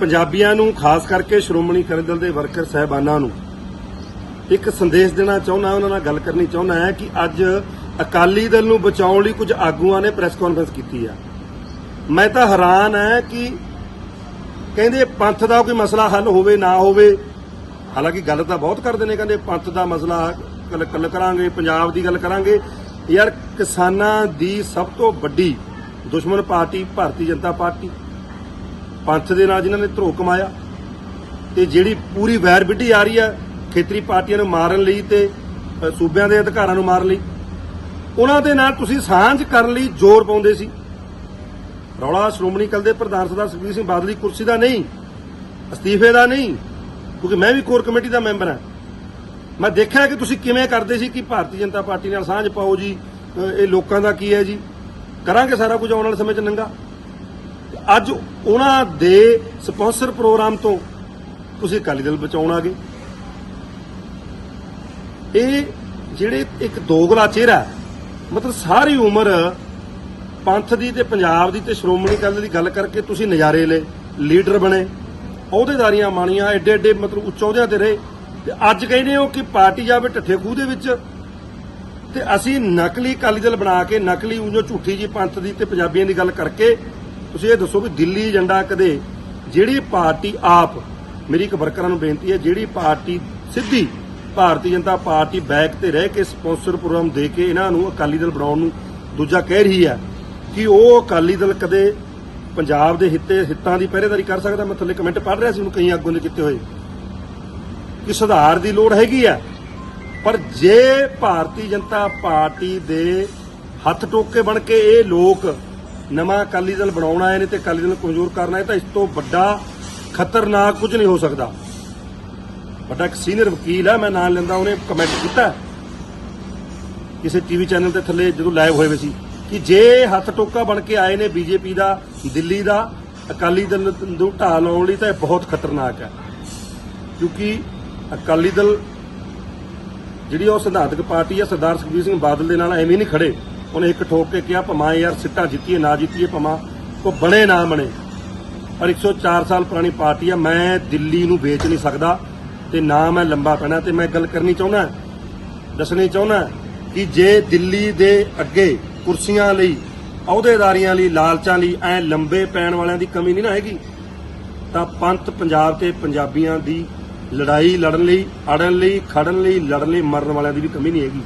ਪੰਜਾਬੀਆਂ ਨੂੰ, ਖਾਸ ਕਰਕੇ ਸ਼੍ਰੋਮਣੀ ਅਕਾਲੀ ਦਲ ਦੇ ਵਰਕਰ ਸਹਿਬਾਨਾਂ ਨੂੰ, ਇੱਕ ਸੰਦੇਸ਼ ਦੇਣਾ ਚਾਹੁੰਦਾ, ਉਹਨਾਂ ਨਾਲ ਗੱਲ ਕਰਨੀ ਚਾਹੁੰਦਾ ਹੈ ਕਿ ਅੱਜ ਅਕਾਲੀ ਦਲ ਨੂੰ ਬਚਾਉਣ ਲਈ ਕੁਝ ਆਗੂਆਂ ਨੇ ਪ੍ਰੈਸ ਕਾਨਫਰੰਸ ਕੀਤੀ ਆ। ਮੈਂ ਤਾਂ ਹੈਰਾਨ ਹੈ ਕਿ ਕਹਿੰਦੇ ਪੰਥ ਦਾ ਕੋਈ ਮਸਲਾ ਹੱਲ ਹੋਵੇ, ਨਾ ਹੋਵੇ, ਹਾਲਾਂਕਿ ਗੱਲ ਤਾਂ ਬਹੁਤ ਕਰਦੇ ਨੇ, ਕਹਿੰਦੇ ਪੰਥ ਦਾ ਮਸਲਾ ਕੱਲ ਕਰਾਂਗੇ, ਪੰਜਾਬ ਦੀ ਗੱਲ ਕਰਾਂਗੇ। ਯਾਰ ਕਿਸਾਨਾਂ ਦੀ ਸਭ ਤੋਂ ਵੱਡੀ ਦੁਸ਼ਮਣ ਪਾਰਟੀ ਭਾਰਤੀ ਜਨਤਾ ਪਾਰਟੀ ਪੰਥ ਦੇ ਨਾਲ ਜਿਨ੍ਹਾਂ ਨੇ ਧਰੋ ਕਮਾਇਆ ਤੇ ਜਿਹੜੀ ਪੂਰੀ ਵੈਰ ਵਿੱਢੀ ਆ ਰਹੀ ਹੈ ਖੇਤਰੀ ਪਾਰਟੀਆਂ ਨੂੰ ਮਾਰਨ ਲਈ ਤੇ ਸੂਬਿਆਂ ਦੇ ਅਧਿਕਾਰਾਂ ਨੂੰ ਮਾਰਨ ਲਈ, ਉਹਨਾਂ ਦੇ ਨਾਲ ਤੁਸੀਂ ਸਾਂਝ ਕਰਨ ਲਈ ਜ਼ੋਰ ਪਾਉਂਦੇ ਸੀ। ਰੌਲਾ ਸ਼੍ਰੋਮਣੀ ਅਕਾਲੀ ਦੇ ਪ੍ਰਧਾਨ ਸਰਦਾਰ ਸੁਖਬੀਰ ਸਿੰਘ ਬਾਦਲ ਦੀ ਕੁਰਸੀ ਦਾ ਨਹੀਂ, ਅਸਤੀਫੇ ਦਾ ਨਹੀਂ, ਕਿਉਂਕਿ ਮੈਂ ਵੀ ਕੋਰ ਕਮੇਟੀ ਦਾ ਮੈਂਬਰ ਹਾਂ। ਮੈਂ ਦੇਖਿਆ ਕਿ ਤੁਸੀਂ ਕਿਵੇਂ ਕਰਦੇ ਸੀ ਕਿ ਭਾਰਤੀ ਜਨਤਾ ਪਾਰਟੀ ਨਾਲ ਸਾਂਝ ਪਾਓ ਜੀ ਇਹ ਲੋਕਾਂ ਦਾ ਕੀ ਹੈ ਜੀ? ਕਰਾਂਗੇ ਸਾਰਾ ਕੁਝ ਆਉਣ ਵਾਲੇ ਸਮੇਂ 'ਚ ਨੰਗਾ। ਅੱਜ ਉਹਨਾਂ ਦੇ ਸਪਾਂਸਰ ਪ੍ਰੋਗਰਾਮ ਤੋਂ ਤੁਸੀਂ ਅਕਾਲੀ ਦਲ ਬਚਾਉਣ ਆ ਗਏ। ਇਹ ਜਿਹੜੇ ਇੱਕ ਦੋਗਲਾ ਚਿਹਰਾ, ਮਤਲਬ ਸਾਰੀ ਉਮਰ ਪੰਥ ਦੀ ਤੇ ਪੰਜਾਬ ਦੀ ਤੇ ਸ਼੍ਰੋਮਣੀ ਅਕਾਲੀ ਦਲ ਦੀ ਗੱਲ ਕਰਕੇ ਤੁਸੀਂ ਨਜ਼ਾਰੇ ਲਏ, ਲੀਡਰ ਬਣੇ, ਅਹੁਦੇਦਾਰੀਆਂ ਮਾਣੀਆਂ ਐਡੇ ਐਡੇ ਮਤਲਬ ਉੱਚ ਅਹੁਦਿਆਂ ਤੇ ਰਹੇ, ਤੇ ਅੱਜ ਕਹਿੰਦੇ ਹੋ ਕਿ ਪਾਰਟੀ ਜਾਵੇ ਢੱਠੇ ਖੂਹ ਦੇ ਵਿੱਚ। ਤੇ ਅਸੀਂ ਨਕਲੀ ਅਕਾਲੀ ਦਲ ਬਣਾ ਕੇ, ਨਕਲੀ ਉਂਝੋ ਝੂਠੀ ਜੀ ਪੰਥ ਦੀ ਤੇ ਪੰਜਾਬੀਆਂ ਦੀ ਗੱਲ ਕਰਕੇ ਤੁਸੀਂ ਇਹ ਦੱਸੋ ਵੀ ਦਿੱਲੀ ਏਜੰਡਾ ਕਦੇ ਜਿਹੜੀ ਪਾਰਟੀ ਆਪ, ਮੇਰੀ ਇੱਕ ਵਰਕਰਾਂ ਨੂੰ ਬੇਨਤੀ ਹੈ, ਜਿਹੜੀ ਪਾਰਟੀ ਸਿੱਧੀ ਭਾਰਤੀ ਜਨਤਾ ਪਾਰਟੀ ਬੈਕ ਤੇ ਰਹਿ ਕੇ ਸਪਾਂਸਰ ਪ੍ਰੋਗਰਾਮ ਦੇ ਕੇ ਇਹਨਾਂ ਨੂੰ ਅਕਾਲੀ ਦਲ ਬਣਾਉਣ ਨੂੰ ਦੂਜਾ ਕਹਿ ਰਹੀ ਹੈ ਕਿ ਉਹ ਅਕਾਲੀ ਦਲ ਕਦੇ ਪੰਜਾਬ ਦੇ ਹਿੱਤੇ, ਹਿੱਤਾਂ ਦੀ ਪਹਿਰੇਦਾਰੀ ਕਰ ਸਕਦਾ, ਮੈਂ ਥੱਲੇ ਕਮੈਂਟ ਪੜ੍ਹ ਰਿਹਾ ਸੀ, ਉਹਨੂੰ ਕਈ ਅੱਗੋਂ ਦੇ ਕੀਤੇ ਹੋਏ। ਕਿ ਸੁਧਾਰ ਦੀ ਲੋੜ ਹੈਗੀ ਆ ਪਰ ਜੇ ਭਾਰਤੀ ਜਨਤਾ ਪਾਰਟੀ ਦੇ ਹੱਥ ਟੋਕੇ ਬਣ ਕੇ ਇਹ ਲੋਕ ਨਵਾਂ ਅਕਾਲੀ ਦਲ ਬਣਾਉਣ ਆਏ ਨੇ ਤੇ ਅਕਾਲੀ ਦਲ ਨੂੰ ਕਮਜ਼ੋਰ ਕਰਨਾ ਹੈ ਤਾਂ ਇਸ ਤੋਂ ਵੱਡਾ ਖਤਰਨਾਕ ਕੁਝ ਨਹੀਂ ਹੋ ਸਕਦਾ। ਵੱਡਾ ਇੱਕ ਸੀਨੀਅਰ ਵਕੀਲ ਹੈ, ਮੈਂ ਨਾਂ ਲੈਂਦਾ, ਉਹਨੇ ਕਮੈਂਟ ਕੀਤਾ ਕਿਸੇ ਟੀਵੀ ਚੈਨਲ ਤੇ ਥੱਲੇ, ਜਦੋਂ ਲਾਈਵ ਹੋਏ ਹੋਏ ਸੀ, ਕਿ ਜੇ ਹੱਥ ਟੋਕਾ ਬਣ ਕੇ ਆਏ ਨੇ ਬੀਜੇਪੀ ਦਾ, ਦਿੱਲੀ ਦਾ, ਅਕਾਲੀ ਦਲ ਨੂੰ ਢਾਹ ਲਾਉਣ ਲਈ ਤਾਂ ਇਹ ਬਹੁਤ ਖਤਰਨਾਕ ਹੈ। ਕਿਉਂਕਿ ਅਕਾਲੀ ਦਲ ਜਿਹੜੀ ਉਹ ਸਿਧਾਂਤਕ ਪਾਰਟੀ ਹੈ, ਸਰਦਾਰ ਸੁਖਬੀਰ ਸਿੰਘ ਬਾਦਲ ਦੇ ਨਾਲ ਐਵੇਂ ਨਹੀਂ ਖੜੇ। ਉਹਨੇ ਇੱਕ ਠੋਕ ਕੇ ਕਿਹਾ, ਭਮਾ ਯਾਰ, ਸਿੱਟਾ ਜਿੱਤੀਏ, ਨਾ ਜਿੱਤੀਏ ਭਮਾ ਕੋ ਬਣੇ ਨਾ ਬਣੇ। ਪਰ 104 ਸਾਲ ਪੁਰਾਣੀ ਪਾਰਟੀ ਆ, ਮੈਂ ਦਿੱਲੀ ਨੂੰ ਵੇਚ ਨਹੀਂ ਸਕਦਾ ਤੇ ਨਾ ਮੈਂ ਲੰਬਾ ਪੈਣਾ ਤੇ ਮੈਂ ਗੱਲ ਕਰਨੀ ਚਾਹੁੰਦਾ ਦੱਸਣੀ ਚਾਹੁੰਦਾ ਕਿ ਜੇ ਦਿੱਲੀ ਦੇ ਅੱਗੇ ਕੁਰਸੀਆਂ ਲਈ, ਅਹੁਦੇਦਾਰੀਆਂ ਲਈ, ਲਾਲਚਾਂ ਲਈ ਐ ਲੰਬੇ ਪੈਣ ਵਾਲਿਆਂ ਦੀ ਕਮੀ ਨਹੀਂ ਨਾ ਹੈਗੀ, ਤਾਂ ਪੰਥ ਪੰਜਾਬ ਤੇ ਪੰਜਾਬੀਆਂ ਦੀ ਲੜਾਈ ਲੜਨ ਲਈ, ਅੜਨ ਲਈ, ਖੜਨ ਲਈ, ਲੜਨ ਲਈ, ਮਰਨ ਵਾਲਿਆਂ ਦੀ ਵੀ ਕਮੀ ਨਹੀਂ ਹੈਗੀ।